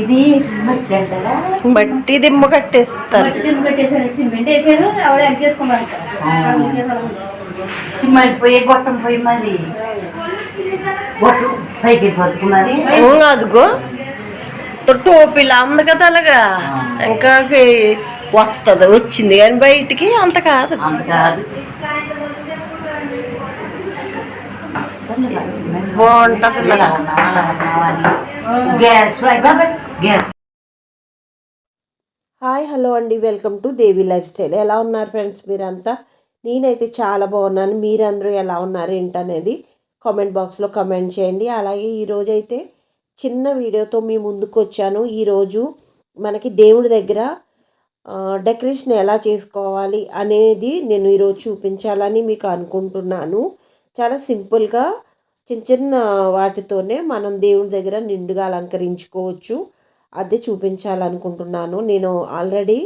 ఇది మట్టి అంటారా? బట్టి దిమ్మ కట్టేస్తారు. మట్టి దిమ్మ చిమ్మడి పొయ్యి గొట్టం మరి. పైకి అదిగో టోపీలా ఉంది కదా అలాగా. ఇంకా వస్తుంది వచ్చింది కానీ బయటికి అంత కాదు. అంత కాదు. బాగుంటుంది గ్యాస్ గ్యాస్ హాయ్ హలో అండి. Welcome to Devi lifestyle. ఎలా ఉన్నారు ఫ్రెండ్స్ మీరంతా? నేనైతే చాలా బాగున్నాను. మీరందరూ ఎలా ఉన్నారు ఏంటనేది కామెంట్ బాక్స్లో కమెంట్ చేయండి. అలాగే ఈరోజు అయితే చిన్న వీడియోతో మీ ముందుకు వచ్చాను ఈరోజు మనకి దేవుడి దగ్గర డెకరేషన్ ఎలా చేసుకోవాలి అనేది నేను ఈరోజు చూపించాలని మీకు అనుకుంటున్నాను. చాలా సింపుల్గా చిన్న చిన్న వాటితోనే మనం దేవుని దగ్గర నిండుగా అలంకరించుకోవచ్చు. అదే చూపించాలనుకుంటున్నాను. నేను ఆల్రెడీ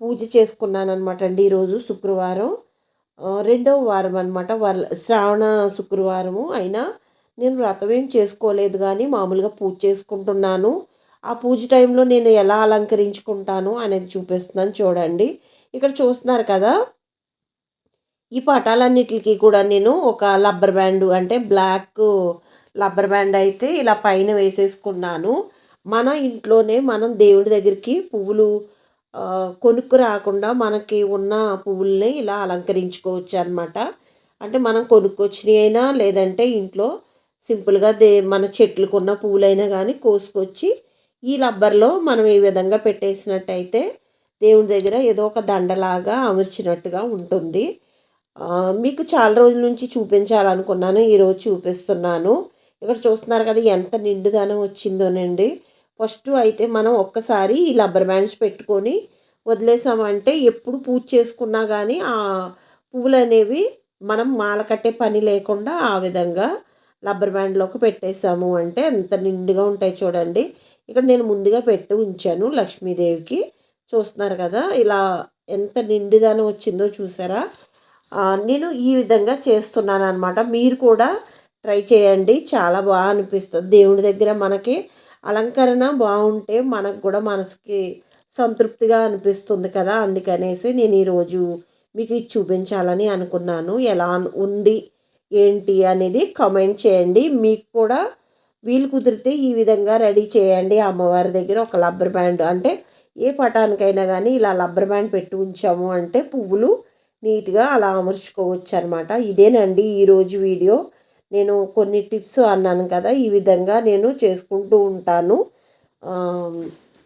పూజ చేసుకున్నాను అనమాట అండి ఈరోజు శుక్రవారం. రెండవ వారం అనమాట వర్ శ్రావణ శుక్రవారము అయినా నేను వ్రతం ఏం చేసుకోలేదు కానీ మామూలుగా పూజ చేసుకుంటున్నాను. ఆ పూజ టైంలో నేను ఎలా అలంకరించుకుంటాను అనేది చూపిస్తున్నాను చూడండి. ఇక్కడ చూస్తున్నారు కదా ఈ పటాలన్నిటికి కూడా నేను ఒక రబ్బర్ బ్యాండ్ అంటే బ్లాక్ రబ్బర్ బ్యాండ్ అయితే ఇలా పైన వేసేసుకున్నాను. మన ఇంట్లోనే మనం దేవుడి దగ్గరికి పువ్వులు కొనుక్కు రాకుండా మనకి ఉన్న పువ్వుల్ని ఇలా అలంకరించుకోవచ్చు అనమాట అంటే మనం కొనుక్కొచ్చినవి అయినా లేదంటే ఇంట్లో సింపుల్గా దే మన చెట్లకు ఉన్న పువ్వులైనా కానీ కోసుకొచ్చి ఈ రబ్బర్లో మనం ఈ విధంగా పెట్టేసినట్టయితే దేవుడి దగ్గర ఏదో ఒక దండలాగా అమర్చినట్టుగా ఉంటుంది. మీకు చాలా రోజుల నుంచి చూపించాలనుకున్నాను ఈరోజు చూపిస్తున్నాను. ఇక్కడ చూస్తున్నారు కదా ఎంత నిండుదనం వచ్చిందోనండి. ఫస్ట్ అయితే మనం ఒక్కసారి ఈ రబ్బర్ బ్యాండ్స్ పెట్టుకొని వదిలేసామంటే ఎప్పుడు పూజ చేసుకున్నా కానీ ఆ పువ్వులు అనేవి మనం మాల కట్టే పని లేకుండా ఆ విధంగా రబ్బర్ బ్యాండ్లోకి పెట్టేసాము. అంటే ఎంత నిండుగా ఉంటాయి చూడండి. ఇక్కడ నేను ముందుగా పెట్టి ఉంచాను లక్ష్మీదేవికి. చూస్తున్నారు కదా ఇలా ఎంత నిండుదనం వచ్చిందో చూసారా? నేను ఈ విధంగా చేస్తున్నాను అనమాట మీరు కూడా ట్రై చేయండి. చాలా బాగా అనిపిస్తుంది. దేవుడి దగ్గర మనకి అలంకరణ బాగుంటే మనకు కూడా మనసుకి సంతృప్తిగా అనిపిస్తుంది కదా. అందుకనేసి నేను ఈరోజు మీకు ఇది చూపించాలని అనుకున్నాను. ఎలా ఉంది ఏంటి అనేది కామెంట్ చేయండి. మీకు కూడా వీలు కుదిరితే ఈ విధంగా రెడీ చేయండి. అమ్మవారి దగ్గర ఒక రబ్బర్ బ్యాండ్ అంటే ఏ పటానికైనా కానీ ఇలా రబ్బర్ బ్యాండ్ పెట్టి ఉంచాము అంటే పువ్వులు నీట్గా అలా అమర్చుకోవచ్చు అనమాట ఇదేనండి ఈరోజు వీడియో. నేను కొన్ని టిప్స్ అన్నాను కదా ఈ విధంగా నేను చేసుకుంటూ ఉంటాను.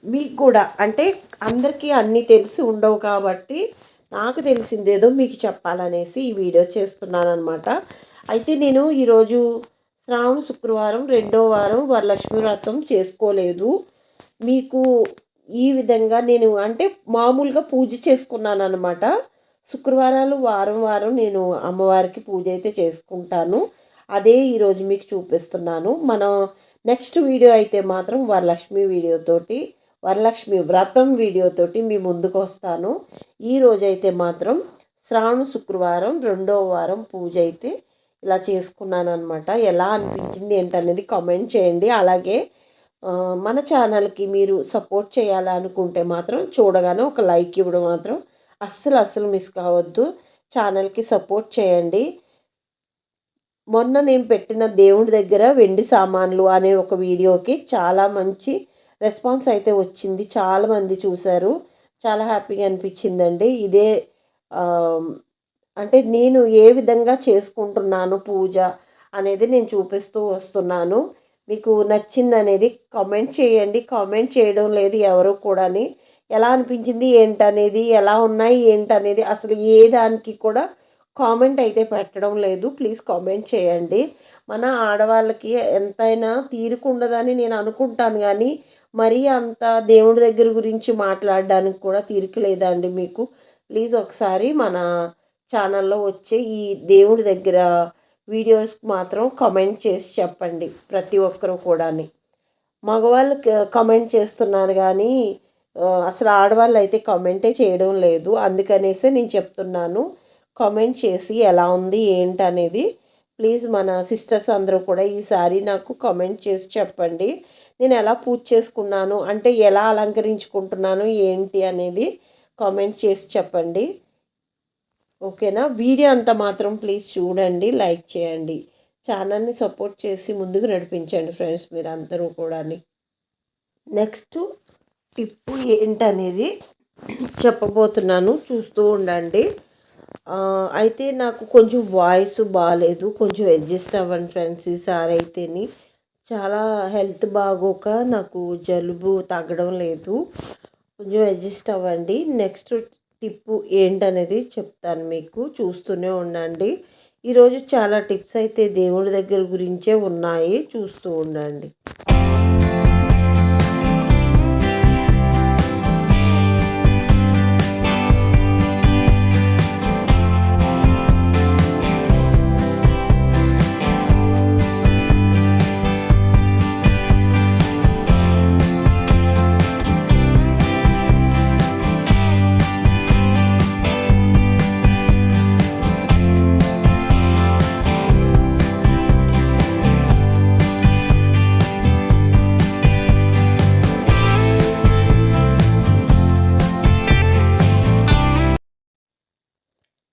మీకు కూడా అంటే అందరికీ అన్నీ తెలిసి ఉండవు కాబట్టి నాకు తెలిసిందేదో మీకు చెప్పాలనేసి ఈ వీడియో చేస్తున్నాను అనమాట అయితే నేను ఈరోజు శ్రావణ శుక్రవారం రెండో వారం వరలక్ష్మి వ్రతం చేసుకోలేదు. మీకు ఈ విధంగా నేను అంటే మామూలుగా పూజ చేసుకున్నాను అనమాట శుక్రవారాలు వారం వారం నేను అమ్మవారికి పూజ అయితే చేసుకుంటాను. అదే ఈరోజు మీకు చూపిస్తున్నాను. మనం నెక్స్ట్ వీడియో అయితే మాత్రం వరలక్ష్మి వీడియోతోటి వరలక్ష్మి వ్రతం వీడియోతోటి మీ ముందుకు వస్తాను. ఈ అయితే మాత్రం శ్రావణ శుక్రవారం రెండో వారం పూజ అయితే ఇలా చేసుకున్నాను అనమాట ఎలా అనిపించింది ఏంటనేది కామెంట్ చేయండి. అలాగే మన ఛానల్కి మీరు సపోర్ట్ చేయాలనుకుంటే మాత్రం చూడగానే ఒక లైక్ ఇవ్వడం మాత్రం అస్సలు అస్సలు మిస్ కావద్దు. ఛానల్కి సపోర్ట్ చేయండి. మొన్న నేను పెట్టిన దేవుడి దగ్గర వెండి సామాన్లు అనే ఒక వీడియోకి చాలా మంచి రెస్పాన్స్ అయితే వచ్చింది. చాలామంది చూశారు. చాలా హ్యాపీగా అనిపించిందండి. ఇదే అంటే నేను ఏ విధంగా చేసుకుంటున్నాను పూజ అనేది నేను చూపిస్తూ వస్తున్నాను. మీకు నచ్చింది అనేది కామెంట్ చేయండి. కామెంట్ చేయడం లేదు ఎవరు కూడాని. ఎలా అనిపించింది ఏంటనేది ఎలా ఉన్నాయి ఏంటనేది అసలు ఏ దానికి కూడా కామెంట్ అయితే పెట్టడం లేదు. ప్లీజ్ కామెంట్ చేయండి. మన ఆడవాళ్ళకి ఎంతైనా తీరుకుండదని నేను అనుకుంటాను కానీ మరీ అంత దేవుడి దగ్గర గురించి మాట్లాడడానికి కూడా తీరిక లేదండి మీకు. ప్లీజ్ ఒకసారి మన ఛానల్లో వచ్చే ఈ దేవుడి దగ్గర వీడియోస్కి మాత్రం కమెంట్ చేసి చెప్పండి ప్రతి ఒక్కరు కూడాని. మగవాళ్ళు కామెంట్ చేస్తున్నారు కానీ అసలు ఆడవాళ్ళు అయితే కామెంటే చేయడం లేదు. అందుకనేసే నేను చెప్తున్నాను. కామెంట్ చేసి ఎలా ఉంది ఏంటి అనేది ప్లీజ్ మన సిస్టర్స్ అందరూ కూడా ఈసారి నాకు కామెంట్ చేసి చెప్పండి. నేను ఎలా పూజ చేసుకున్నాను అంటే ఎలా అలంకరించుకుంటున్నాను ఏంటి అనేది కామెంట్ చేసి చెప్పండి. ఓకేనా? వీడియో అంతా మాత్రం ప్లీజ్ చూడండి లైక్ చేయండి. ఛానల్ని సపోర్ట్ చేసి ముందుకు నడిపించండి ఫ్రెండ్స్ మీరు అందరూ కూడా నెక్స్ట్ టిప్పు ఏంటనేది చెప్పబోతున్నాను. చూస్తూ ఉండండి. అయితే నాకు కొంచెం వాయిస్ బాగాలేదు కొంచెం అడ్జస్ట్ అవ్వండి ఫ్రెండ్స్ ఈసారి అయితేని. చాలా హెల్త్ బాగోక నాకు జలుబు తగ్గడం లేదు. కొంచెం అడ్జస్ట్ అవ్వండి. నెక్స్ట్ టిప్పు ఏంటనేది చెప్తాను మీకు. చూస్తూనే ఉండండి. ఈరోజు చాలా టిప్స్ అయితే దేవుడి దగ్గర గురించే ఉన్నాయి. చూస్తూ ఉండండి.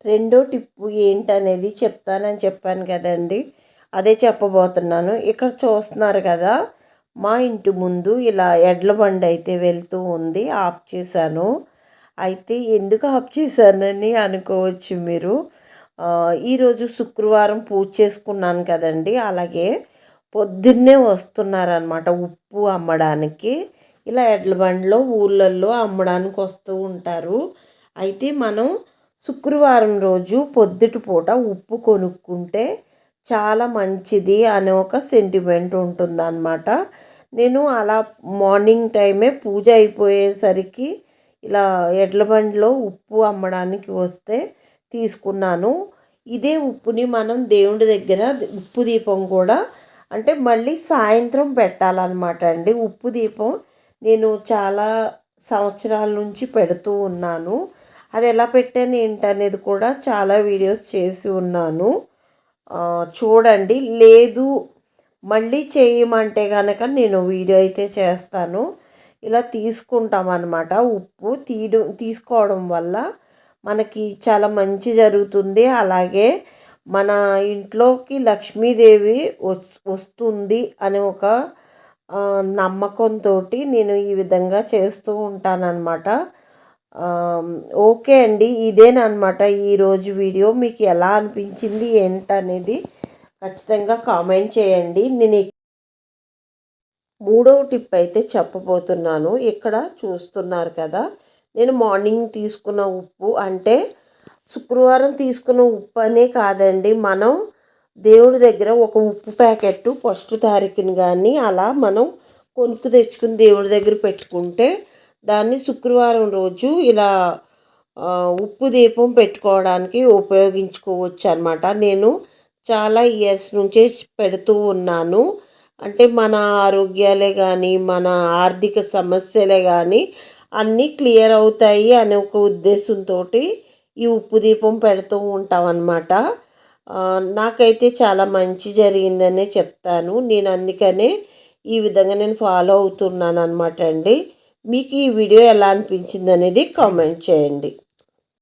రెండో టిప్పు ఏంటనేది చెప్తానని చెప్పాను కదండి. అదే చెప్పబోతున్నాను. ఇక్కడ చూస్తున్నారు కదా మా ఇంటి ముందు ఇలా ఎడ్ల బండి అయితే వెళ్తూ ఉంది ఆఫ్ చేశాను. అయితే ఎందుకు ఆఫ్ చేశానని అనుకోవచ్చు మీరు. ఈరోజు శుక్రవారం పూజ చేసుకున్నాను కదండి. అలాగే పొద్దున్నే వస్తున్నారనమాట ఉప్పు అమ్మడానికి. ఇలా ఎడ్ల బండిలో ఊళ్ళల్లో అమ్మడానికి వస్తూ ఉంటారు. అయితే మనం శుక్రవారం రోజు పొద్దుటి పూట ఉప్పు కొనుక్కుంటే చాలా మంచిది అనే ఒక సెంటిమెంట్ ఉంటుందన్నమాట. నేను అలా మార్నింగ్ టైమే పూజ అయిపోయేసరికి ఇలా ఎడ్ల బండిలో ఉప్పు అమ్మడానికి వస్తే తీసుకున్నాను. ఇదే ఉప్పుని మనం దేవుడి దగ్గర ఉప్పు దీపం కూడా అంటే మళ్ళీ సాయంత్రం పెట్టాలన్నమాట అండి. ఉప్పు దీపం నేను చాలా సంవత్సరాల నుంచి పెడుతూ ఉన్నాను. అది ఎలా పెట్టాను ఏంటనేది కూడా చాలా వీడియోస్ చేసి ఉన్నాను. చూడండి. లేదు మళ్ళీ చేయమంటే కనుక నేను వీడియో అయితే చేస్తాను. ఇలా తీసుకుంటాం అన్నమాట ఉప్పు తీయడం తీసుకోవడం వల్ల మనకి చాలా మంచి జరుగుతుంది. అలాగే మన ఇంట్లోకి లక్ష్మీదేవి వస్- వస్తుంది అనే ఒక నమ్మకంతో నేను ఈ విధంగా చేస్తూ ఉంటానన్నమాట. ఓకే అండి ఇదేనమాట ఈరోజు వీడియో. మీకు ఎలా అనిపించింది ఏంటనేది ఖచ్చితంగా కామెంట్ చేయండి. నేను మూడవ టిప్ అయితే చెప్పబోతున్నాను. ఇక్కడ చూస్తున్నారు కదా నేను మార్నింగ్ తీసుకున్న ఉప్పు అంటే శుక్రవారం తీసుకున్న ఉప్పు అనే కాదండి. మనం దేవుడి దగ్గర ఒక ఉప్పు ప్యాకెట్ ఫస్ట్ తారీఖుని కానీ అలా మనం కొనుక్కు తెచ్చుకుని దేవుడి దగ్గర పెట్టుకుంటే దాన్ని శుక్రవారం రోజు ఇలా ఉప్పు దీపం పెట్టుకోవడానికి ఉపయోగించుకోవచ్చు అనమాట నేను చాలా ఇయర్స్ నుంచే పెడుతూ ఉన్నాను. అంటే మన ఆరోగ్యాలే కానీ మన ఆర్థిక సమస్యలే కానీ అన్నీ క్లియర్ అవుతాయి అనే ఒక ఉద్దేశంతో ఈ ఉప్పు దీపం పెడుతూ ఉంటాం అన్నమాట నాకైతే చాలా మంచి జరిగిందనే చెప్తాను. నేను అందుకనే ఈ విధంగా నేను ఫాలో అవుతున్నాను అనమాట అండి. మీకు ఈ వీడియో ఎలా అనిపించింది అనేది కామెంట్ చేయండి.